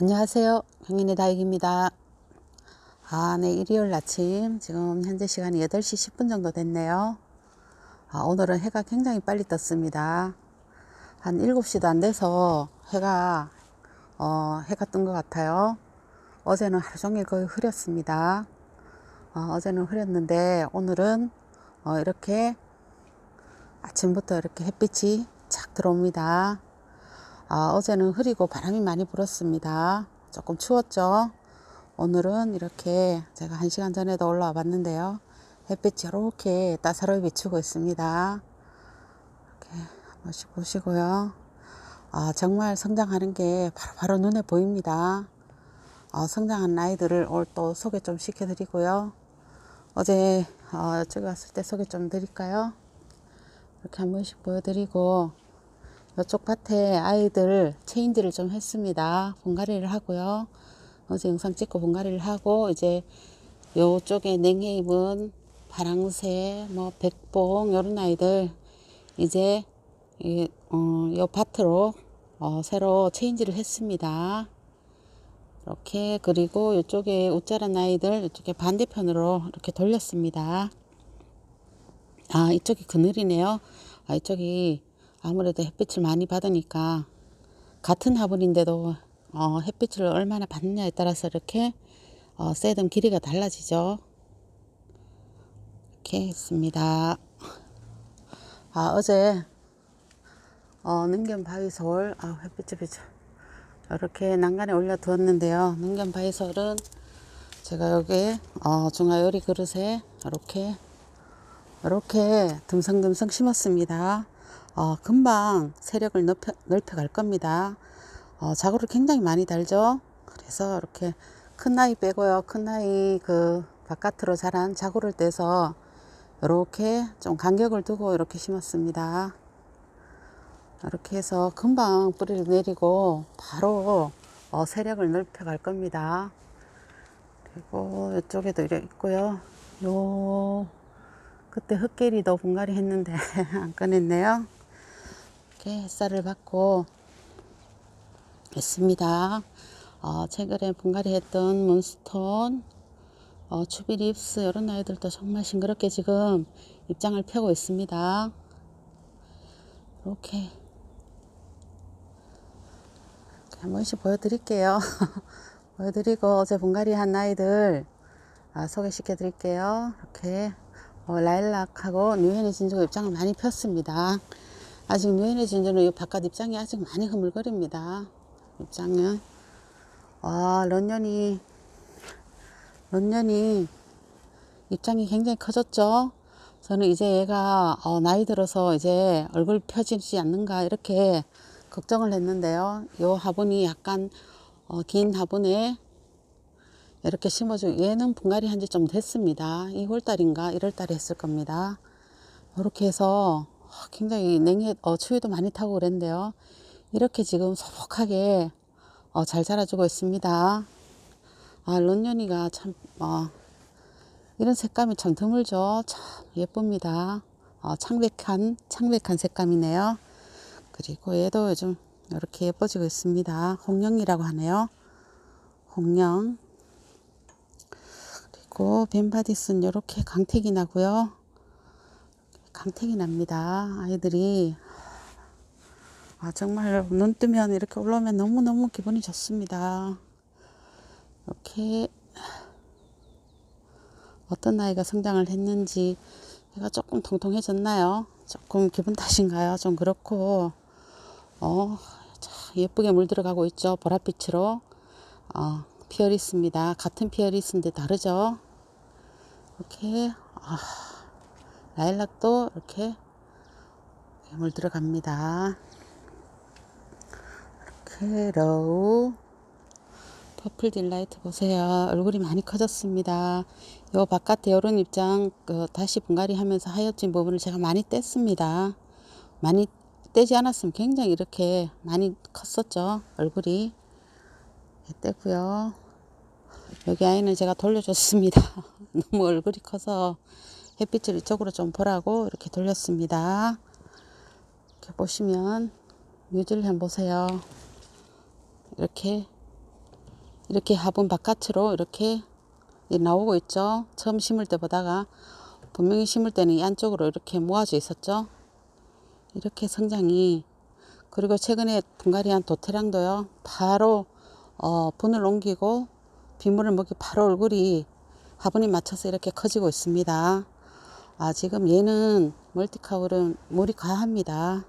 안녕하세요. 경인의 다육입니다. 아, 네, 일요일 아침. 지금 현재 시간이 8시 10분 정도 됐네요. 아, 오늘은 해가 굉장히 빨리 떴습니다. 한 7시도 안 돼서 해가, 어, 해가 뜬 것 같아요. 어제는 하루 종일 거의 흐렸습니다. 어, 어제는 흐렸는데 오늘은 어, 이렇게 아침부터 이렇게 햇빛이 착 들어옵니다. 아, 어제는 흐리고 바람이 많이 불었습니다. 조금 추웠죠? 오늘은 이렇게 제가 한 시간 전에도 올라와 봤는데요. 햇빛이 이렇게 따사로이 비추고 있습니다. 이렇게 한 번씩 보시고요. 아, 정말 성장하는 게 바로, 바로 눈에 보입니다. 어, 성장한 아이들을 오늘 또 소개 좀 시켜드리고요. 어제 어, 이쪽에 왔을 때 소개 좀 드릴까요? 이렇게 한 번씩 보여드리고 이쪽 밭에 아이들 체인지를 좀 했습니다. 분갈이를 하고요. 어제 영상 찍고 분갈이를 하고 이제 요쪽에 냉해 입은 파랑새, 뭐 백봉 이런 아이들 이제 이, 어, 요 밭으로 어, 새로 체인지를 했습니다. 이렇게 그리고 이쪽에 웃자란 아이들 이쪽에 반대편으로 이렇게 돌렸습니다. 아 이쪽이 그늘이네요. 아 이쪽이 아무래도 햇빛을 많이 받으니까 같은 화분인데도 어, 햇빛을 얼마나 받느냐에 따라서 이렇게 어, 쇠든 길이가 달라지죠. 이렇게 했습니다. 아 어제 어, 능견 바위솔 아 햇빛이 비쳐 이렇게 난간에 올려 두었는데요. 능견 바위솔은 제가 여기 어, 중화 요리 그릇에 이렇게 이렇게 듬성듬성 심었습니다. 어, 금방 세력을 넓혀, 넓혀 갈 겁니다. 어, 자구를 굉장히 많이 달죠. 그래서 이렇게 큰 나이 빼고요. 큰 나이 그 바깥으로 자란 자구를 떼서 이렇게 좀 간격을 두고 이렇게 심었습니다. 이렇게 해서 금방 뿌리를 내리고 바로 어, 세력을 넓혀 갈 겁니다. 그리고 이쪽에도 이렇게 있고요. 요 그때 흙개리도 분갈이 했는데 안 꺼냈네요. 이렇게 햇살을 받고 있습니다. 어, 최근에 분갈이 했던 몬스톤, 어, 추비립스 이런 아이들도 정말 싱그럽게 지금 입장을 펴고 있습니다. 이렇게 한 번씩 보여드릴게요. 보여드리고 어제 분갈이 한 아이들 아, 소개시켜 드릴게요. 이렇게 어, 라일락하고 뉴헤니 진주가 입장을 많이 폈습니다. 아직 뉴헤니 진주는 이 바깥 입장이 아직 많이 흐물거립니다. 입장은 와 런년이 런년이 입장이 굉장히 커졌죠. 저는 이제 얘가 어, 나이 들어서 이제 얼굴 펴지지 않는가 이렇게 걱정을 했는데요. 요 화분이 약간 어, 긴 화분에 이렇게 심어주 얘는 분갈이 한 지 좀 됐습니다. 2월달인가 1월달에 했을 겁니다. 이렇게 해서 굉장히 냉해 어, 추위도 많이 타고 그랬는데요. 이렇게 지금 소복하게 어, 잘 자라주고 있습니다. 아 런년이가 참 어, 이런 색감이 참 드물죠. 참 예쁩니다. 어, 창백한 창백한 색감이네요. 그리고 얘도 요즘 이렇게 예뻐지고 있습니다. 홍령이라고 하네요. 홍령. 그리고 벤바디스는 이렇게 강택이 나고요. 강택이 납니다. 아이들이 아, 정말 눈 뜨면 이렇게 올라오면 너무너무 기분이 좋습니다. 이렇게 어떤 아이가 성장을 했는지 얘가 조금 통통해졌나요? 조금 기분 탓인가요? 좀 그렇고 어, 예쁘게 물들어가고 있죠. 보랏빛으로 어, 피어리스입니다. 같은 피어리스인데 다르죠. 이렇게 아, 라일락도 이렇게 물 들어갑니다. 이렇게 로우 퍼플 딜라이트 보세요. 얼굴이 많이 커졌습니다. 요 바깥에 요런 입장 그 다시 분갈이 하면서 하얘진 부분을 제가 많이 뗐습니다. 많이 떼지 않았으면 굉장히 이렇게 많이 컸었죠. 얼굴이 떼고요. 여기 아이는 제가 돌려줬습니다. 너무 얼굴이 커서 햇빛을 이쪽으로 좀 보라고 이렇게 돌렸습니다. 이렇게 보시면 뮤즐 한번 보세요. 이렇게 이렇게 화분 바깥으로 이렇게 나오고 있죠. 처음 심을 때 보다가 분명히 심을 때는 이 안쪽으로 이렇게 모아져 있었죠. 이렇게 성장이 그리고 최근에 분갈이한 도태랑도요. 바로 어, 분을 옮기고 빗물을 먹이 바로 얼굴이 화분에 맞춰서 이렇게 커지고 있습니다. 아, 지금 얘는 멀티카울은 물이 과합니다.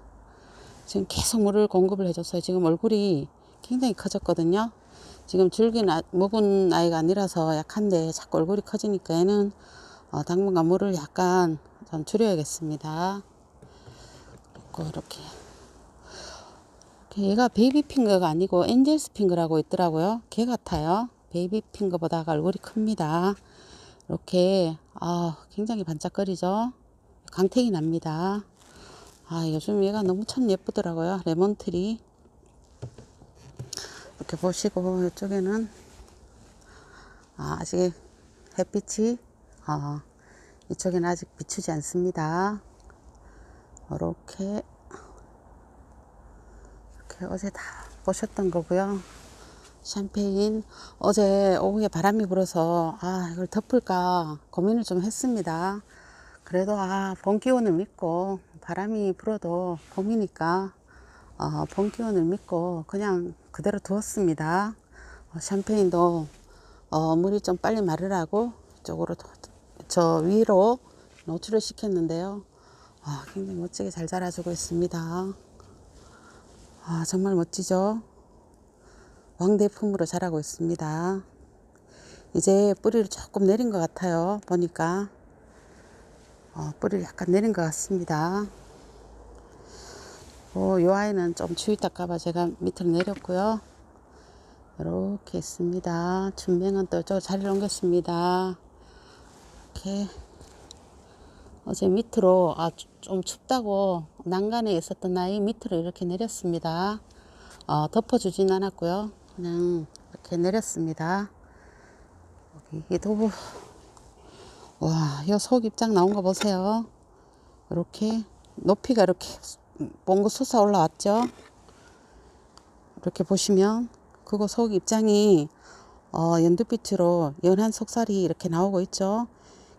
지금 계속 물을 공급을 해줬어요. 지금 얼굴이 굉장히 커졌거든요. 지금 줄긴 아, 묵은 아이가 아니라서 약한데 자꾸 얼굴이 커지니까 얘는 어, 당분간 물을 약간 좀 줄여야겠습니다. 그리고 이렇게 얘가 베이비 핑거가 아니고 엔젤스 핑거라고 있더라고요. 걔 같아요. 베이비 핑거보다 얼굴이 큽니다. 이렇게 아 굉장히 반짝거리죠. 강택이 납니다. 아 요즘 얘가 너무 참 예쁘더라고요. 레몬트리 이렇게 보시고 이쪽에는 아, 아직 햇빛이 아, 이쪽에는 아직 비추지 않습니다. 이렇게 이렇게 어제 다 보셨던 거고요. 샴페인 어제 오후에 바람이 불어서 아 이걸 덮을까 고민을 좀 했습니다. 그래도 아봄 기운을 믿고 바람이 불어도 봄이니까 어, 봄 기운을 믿고 그냥 그대로 두었습니다. 어, 샴페인도 어, 물이 좀 빨리 마르라고 이쪽으로 저 위로 노출을 시켰는데요. 아, 굉장히 멋지게 잘 자라주고 있습니다. 아, 정말 멋지죠? 왕대품으로 자라고 있습니다. 이제 뿌리를 조금 내린 것 같아요. 보니까 어, 뿌리를 약간 내린 것 같습니다. 어, 요 아이는 좀 주의 닦아봐 제가 밑으로 내렸고요. 이렇게 있습니다. 준명은 또 저 자리를 옮겼습니다. 이렇게 어제 밑으로 아, 좀 춥다고 난간에 있었던 아이 밑으로 이렇게 내렸습니다. 어, 덮어주진 않았고요. 그냥 이렇게 내렸습니다. 여기도 와, 이속 입장 나온 거 보세요. 이렇게 높이가 이렇게 몽고 솟아 올라왔죠. 이렇게 보시면 그거 속 입장이 어, 연두빛으로 연한 속살이 이렇게 나오고 있죠.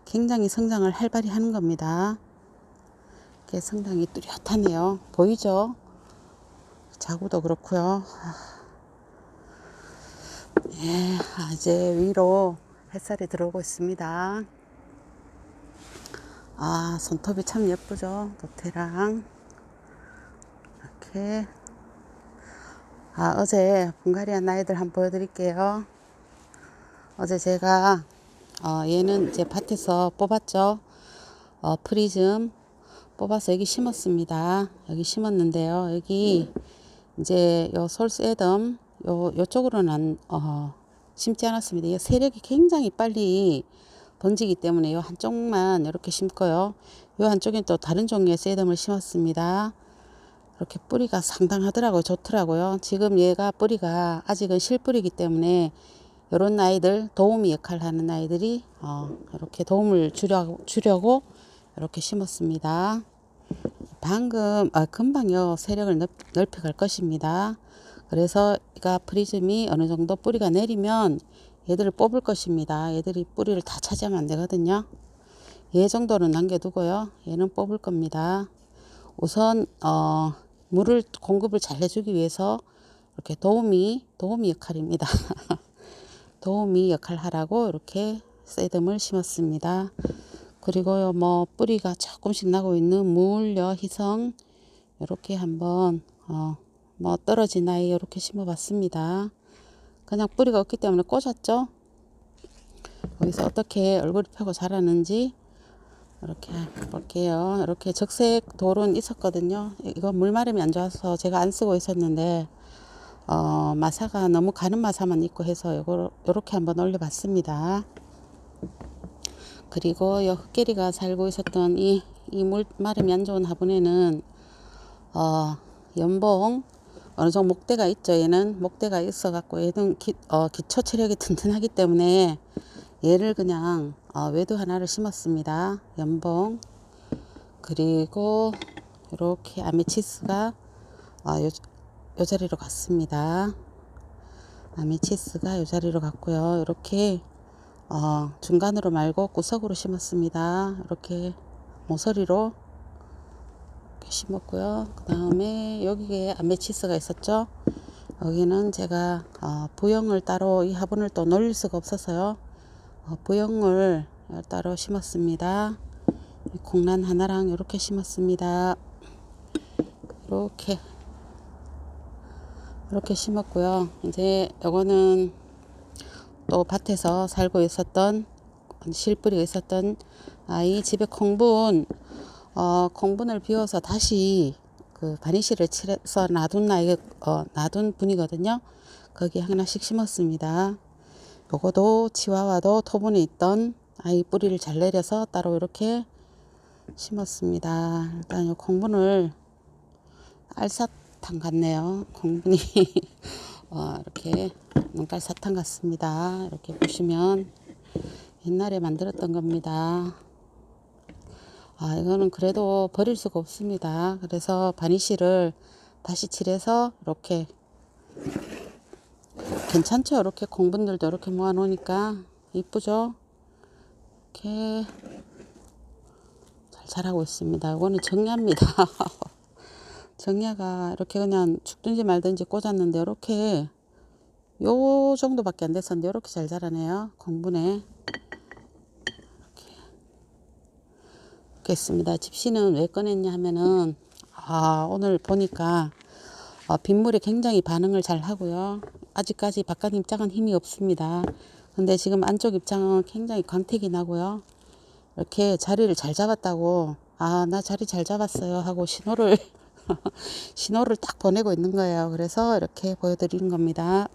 굉장히 성장을 활발히 하는 겁니다. 이렇게 성장이 뚜렷하네요. 보이죠? 자구도 그렇고요. 예, 이제 위로 햇살이 들어오고 있습니다. 아, 손톱이 참 예쁘죠? 도태랑. 이렇게. 아, 어제 분갈이한 아이들 한번 보여드릴게요. 어제 제가, 어, 얘는 제 밭에서 뽑았죠. 어, 프리즘 뽑아서 여기 심었습니다. 여기 심었는데요. 여기 이제 요 솔세덤, 요, 요쪽으로는 안, 어, 심지 않았습니다. 이 세력이 굉장히 빨리 번지기 때문에 요 한쪽만 이렇게 심고요. 요 한쪽엔 또 다른 종류의 세덤을 심었습니다. 이렇게 뿌리가 상당하더라고요. 좋더라고요. 지금 얘가 뿌리가 아직은 실뿌리기 때문에 이런 아이들 도우미 역할을 하는 아이들이 어, 이렇게 도움을 주려고, 주려고 이렇게 심었습니다. 방금 아, 금방요 세력을 넓, 넓혀갈 것입니다. 그래서 이가 프리즘이 어느 정도 뿌리가 내리면 얘들을 뽑을 것입니다. 얘들이 뿌리를 다 차지하면 안 되거든요. 얘 정도는 남겨두고요. 얘는 뽑을 겁니다. 우선 어, 물을 공급을 잘 해주기 위해서 이렇게 도우미 도우미 역할입니다. 도우미 역할 하라고 이렇게 세듬을 심었습니다. 그리고요 뭐 뿌리가 조금씩 나고 있는 물려 희성 이렇게 한번 어, 뭐 떨어진 아이 이렇게 심어봤습니다. 그냥 뿌리가 없기 때문에 꽂았죠. 여기서 어떻게 얼굴이 펴고 자라는지 이렇게 볼게요. 이렇게 적색 돌은 있었거든요. 이거 물마름이 안 좋아서 제가 안 쓰고 있었는데 어, 마사가 너무 가는 마사만 있고 해서 이거 이렇게 한번 올려봤습니다. 그리고 이 흑개리가 살고 있었던 이, 이 물마름이 안 좋은 화분에는 어, 연봉 어느 정도 목대가 있죠. 얘는 목대가 있어 갖고 얘는 기, 어, 기초 체력이 튼튼하기 때문에 얘를 그냥 어, 외두 하나를 심었습니다. 연봉 그리고 이렇게 아메치스가 어, 요, 요 자리로 갔습니다. 아메치스가 이 자리로 갔고요. 이렇게 어, 중간으로 말고 구석으로 심었습니다. 이렇게 모서리로 이렇게 심었고요. 그 다음에 여기에 아메치스가 있었죠. 여기는 제가 어, 부영을 따로 이 화분을 또 놀릴 수가 없어서요. 어, 부영을 따로 심었습니다. 공란 하나랑 이렇게 심었습니다. 이렇게 이렇게 심었고요. 이제 요거는 또 밭에서 살고 있었던 실뿌리가 있었던 아이 집에 콩분 어, 콩분을 비워서 다시 그 바니쉬를 칠해서 놔둔 아이 어, 놔둔 분이거든요. 거기 하나씩 심었습니다. 요거도 치와와도 토분에 있던 아이 뿌리를 잘 내려서 따로 이렇게 심었습니다. 일단 요 콩분을 알사탕 같네요. 콩분이 어, 이렇게 눈깔 사탕 같습니다. 이렇게 보시면 옛날에 만들었던 겁니다. 아, 이거는 그래도 버릴 수가 없습니다. 그래서 바니쉬를 다시 칠해서 이렇게 괜찮죠? 이렇게 공분들도 이렇게 모아 놓으니까 이쁘죠? 이렇게 잘 자라고 있습니다. 이거는 정리합니다. 정리가 이렇게 그냥 죽든지 말든지 꽂았는데 이렇게 요 정도밖에 안 됐었는데 이렇게 잘 자라네요. 공분에 했습니다. 집시는 왜 꺼냈냐 하면은 아 오늘 보니까 어, 빗물에 굉장히 반응을 잘 하고요. 아직까지 바깥 입장은 힘이 없습니다. 근데 지금 안쪽 입장은 굉장히 광택이 나고요. 이렇게 자리를 잘 잡았다고 아 나 자리 잘 잡았어요 하고 신호를 신호를 딱 보내고 있는 거예요. 그래서 이렇게 보여드리는 겁니다.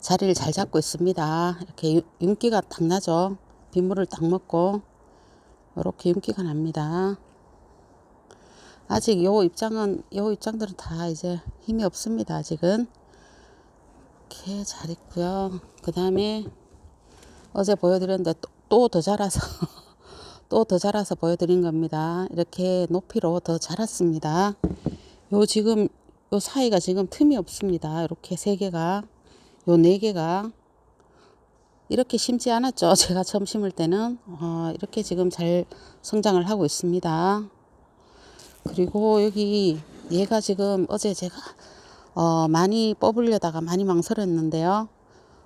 자리를 잘 잡고 있습니다. 이렇게 윤기가 딱 나죠. 빗물을 딱 먹고 이렇게 윤기가 납니다. 아직 요 입장은 요 입장들은 다 이제 힘이 없습니다. 아직은 이렇게 잘 있고요. 그 다음에 어제 보여드렸는데 또더 자라서 또 더 자라서 보여드린 겁니다. 이렇게 높이로 더 자랐습니다. 요 지금 요 사이가 지금 틈이 없습니다. 이렇게 세 개가 요 네 개가 이렇게 심지 않았죠. 제가 처음 심을 때는 어, 이렇게 지금 잘 성장을 하고 있습니다. 그리고 여기 얘가 지금 어제 제가 어, 많이 뽑으려다가 많이 망설였는데요.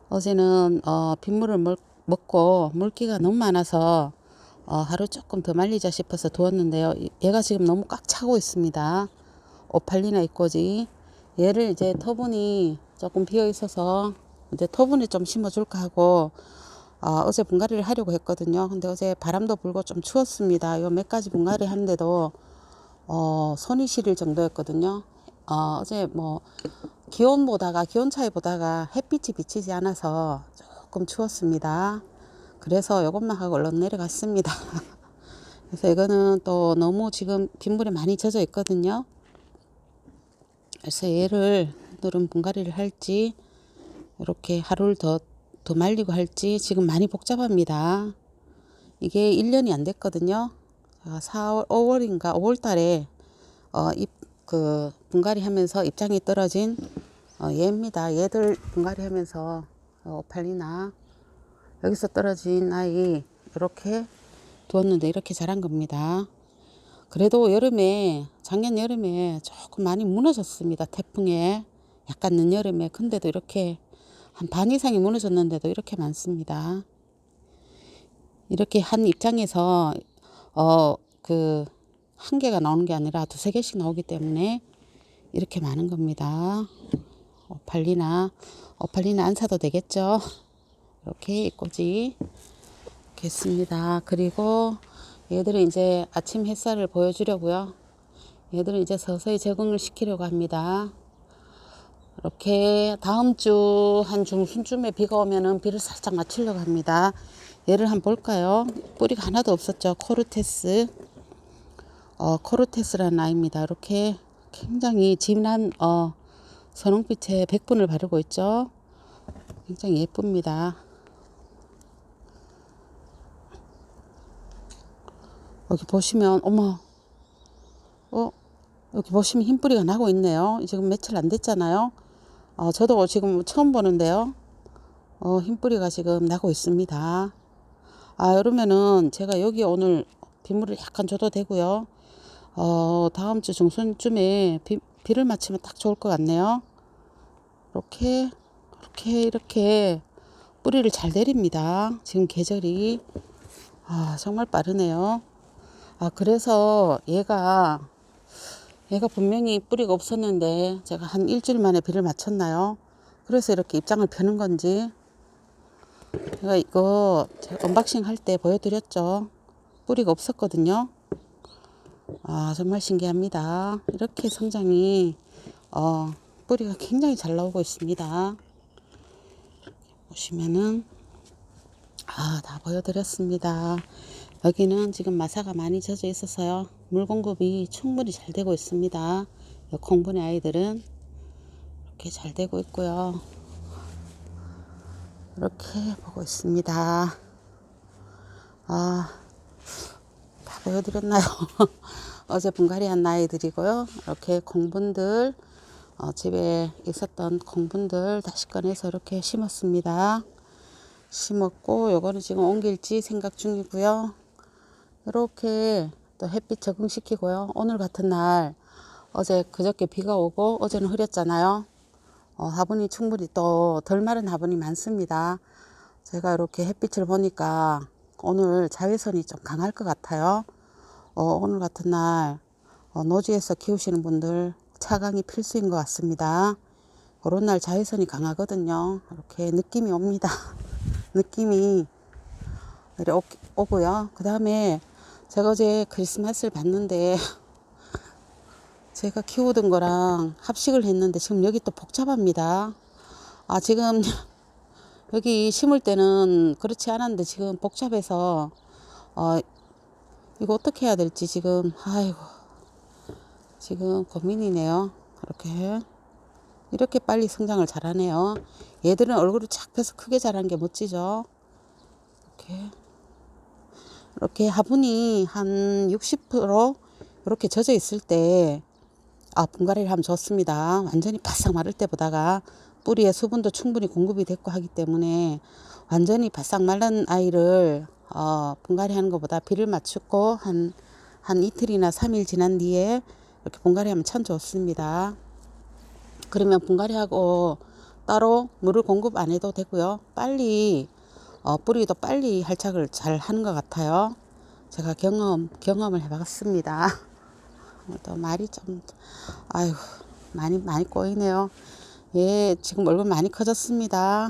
어제는 어, 빗물을 먹, 먹고 물기가 너무 많아서 어, 하루 조금 더 말리자 싶어서 두었는데요. 얘가 지금 너무 꽉 차고 있습니다. 오팔리나 이꼬지. 얘를 이제 터분이 조금 비어 있어서 이제 터분에 좀 심어줄까 하고 어, 어제 분갈이를 하려고 했거든요. 근데 어제 바람도 불고 좀 추웠습니다. 요 몇 가지 분갈이 하는데도 어, 손이 시릴 정도였거든요. 어, 어제 뭐 기온 보다가 기온 차이 보다가 햇빛이 비치지 않아서 조금 추웠습니다. 그래서 이것만 하고 얼른 내려갔습니다. 그래서 이거는 또 너무 지금 빗물에 많이 젖어 있거든요. 그래서 얘를 오늘은 분갈이를 할지 이렇게 하루를 더, 더 말리고 할지 지금 많이 복잡합니다. 이게 1년이 안 됐거든요. 4월, 5월인가 5월 달에 어, 입, 그 분갈이 하면서 입장이 떨어진 어, 얘입니다. 얘들 분갈이 하면서 어, 팔리나 여기서 떨어진 아이 이렇게 두었는데 이렇게 자란 겁니다. 그래도 여름에 작년 여름에 조금 많이 무너졌습니다. 태풍에 약간 늦여름에 근데도 이렇게 한 반 이상이 무너졌는데도 이렇게 많습니다. 이렇게 한 입장에서 어 그 한 개가 나오는 게 아니라 두세 개씩 나오기 때문에 이렇게 많은 겁니다. 오팔리나 오팔리나 안 사도 되겠죠. 이렇게 꼬지 겠습니다. 그리고 얘들은 이제 아침 햇살을 보여주려고요. 얘들은 이제 서서히 적응을 시키려고 합니다. 이렇게 다음 주 한 중순쯤에 비가 오면은 비를 살짝 맞추려고 합니다. 얘를 한번 볼까요? 뿌리가 하나도 없었죠. 코르테스. 어, 코르테스라는 아이입니다. 이렇게 굉장히 진한 어, 선홍빛의 백분을 바르고 있죠. 굉장히 예쁩니다. 여기 보시면 어머 어 여기 보시면 흰 뿌리가 나고 있네요. 지금 며칠 안 됐잖아요. 어, 저도 지금 처음 보는데요. 어, 흰뿌리가 지금 나고 있습니다. 아, 그러면은 제가 여기 오늘 빗물을 약간 줘도 되고요. 어, 다음 주 중순쯤에 비, 비를 맞추면 딱 좋을 것 같네요. 이렇게, 이렇게, 이렇게 뿌리를 잘 내립니다. 지금 계절이. 아, 정말 빠르네요. 아, 그래서 얘가, 얘가 분명히 뿌리가 없었는데 제가 한 일주일 만에 비를 맞췄나요? 그래서 이렇게 입장을 펴는 건지. 제가 이거 제가 언박싱 할 때 보여드렸죠. 뿌리가 없었거든요. 아, 정말 신기합니다. 이렇게 성장이, 어, 뿌리가 굉장히 잘 나오고 있습니다. 보시면은, 아, 다 보여드렸습니다. 여기는 지금 마사가 많이 젖어 있어서요. 물 공급이 충분히 잘 되고 있습니다. 이 콩분의 아이들은 이렇게 잘 되고 있고요. 이렇게 보고 있습니다. 아, 다 보여드렸나요? 어제 분갈이한 아이들이고요. 이렇게 콩분들, 어, 집에 있었던 콩분들 다시 꺼내서 이렇게 심었습니다. 심었고, 요거는 지금 옮길지 생각 중이고요. 이렇게 또 햇빛 적응시키고요. 오늘 같은 날, 어제 그저께 비가 오고, 어제는 흐렸잖아요. 어, 화분이 충분히 또 덜 마른 화분이 많습니다. 제가 이렇게 햇빛을 보니까 오늘 자외선이 좀 강할 것 같아요. 어, 오늘 같은 날 어, 노지에서 키우시는 분들 차강이 필수인 것 같습니다. 그런 날 자외선이 강하거든요. 이렇게 느낌이 옵니다. 느낌이 이렇게 오, 오고요. 그 다음에 제가 어제 크리스마스를 봤는데 제가 키우던 거랑 합식을 했는데 지금 여기 또 복잡합니다. 아, 지금 여기 심을 때는 그렇지 않았는데 지금 복잡해서 어, 이거 어떻게 해야 될지 지금 아이고 지금 고민이네요. 이렇게 이렇게 빨리 성장을 잘하네요. 얘들은 얼굴을 착 펴서 크게 자란 게 멋지죠. 이렇게 이렇게 화분이 한 60% 이렇게 젖어 있을 때 아, 분갈이를 하면 좋습니다. 완전히 바싹 마를 때보다가 뿌리에 수분도 충분히 공급이 됐고 하기 때문에 완전히 바싹 마른 아이를 어, 분갈이 하는 것보다 비를 맞추고 한, 한 이틀이나 삼일 지난 뒤에 이렇게 분갈이 하면 참 좋습니다. 그러면 분갈이하고 따로 물을 공급 안 해도 되고요. 빨리 어, 뿌리도 빨리 활착을 잘 하는 것 같아요. 제가 경험 경험을 해봤습니다. 또 말이 좀 아유 많이 많이 꼬이네요. 예, 지금 얼굴 많이 커졌습니다.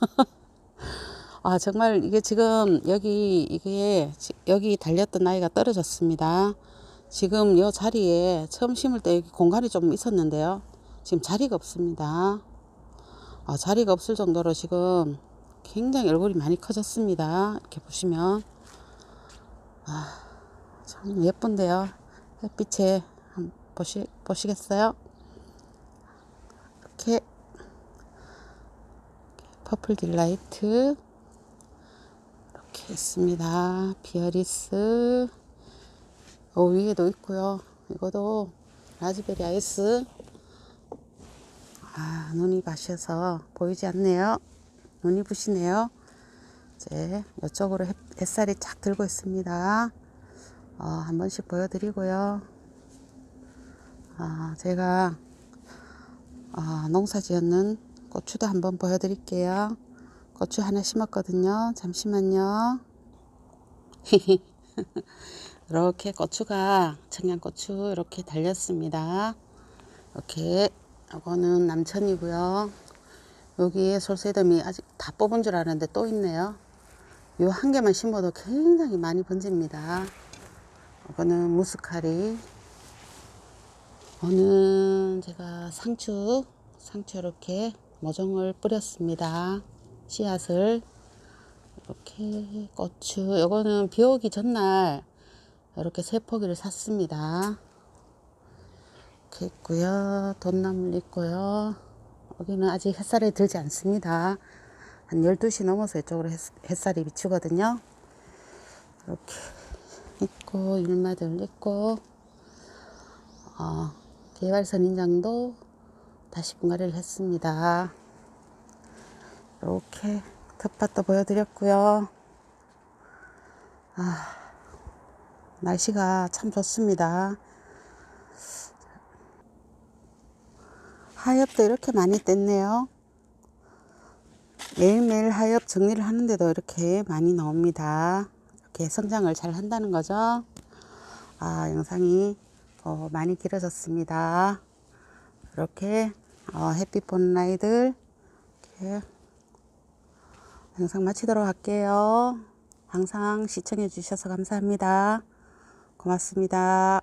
아 정말 이게 지금 여기 이게 여기 달렸던 나이가 떨어졌습니다. 지금 이 자리에 처음 심을 때 공간이 좀 있었는데요. 지금 자리가 없습니다. 아, 자리가 없을 정도로 지금 굉장히 얼굴이 많이 커졌습니다. 이렇게 보시면 아, 참 예쁜데요. 햇빛에 한번 보시, 보시겠어요? 이렇게 퍼플 딜라이트 이렇게 있습니다. 비어리스 어, 위에도 있고요. 이것도 라즈베리 아이스 아 눈이 마셔서 보이지 않네요. 눈이 부시네요. 이제 이쪽으로 햇, 햇살이 쫙 들고 있습니다. 어, 한 번씩 보여드리고요. 아, 제가 아, 농사 지었는 고추도 한번 보여드릴게요. 고추 하나 심었거든요. 잠시만요. 이렇게 고추가 청양고추 이렇게 달렸습니다. 이렇게 이거는 남천이고요. 여기에 솔세덤이 아직 다 뽑은 줄 아는데 또 있네요. 요 한 개만 심어도 굉장히 많이 번집니다. 이거는 무스카리. 오는 제가 상추, 상추 이렇게 모종을 뿌렸습니다. 씨앗을 이렇게 고추. 이거는 비 오기 전날 이렇게 세 포기를 샀습니다. 이렇게 있고요. 돈나물 있고요. 여기는 아직 햇살이 들지 않습니다. 한 12시 넘어서 이쪽으로 햇살이 비추거든요. 이렇게 있고 율마들 있고 어, 개발선 인장도 다시 분갈이를 했습니다. 이렇게 텃밭도 보여드렸고요. 아, 날씨가 참 좋습니다. 하엽도 이렇게 많이 뗐네요. 매일매일 하엽 정리를 하는데도 이렇게 많이 나옵니다. 이렇게 성장을 잘 한다는 거죠. 아, 영상이 더 많이 길어졌습니다. 이렇게 어, 햇빛 보는 아이들 이렇게 영상 마치도록 할게요. 항상 시청해 주셔서 감사합니다. 고맙습니다.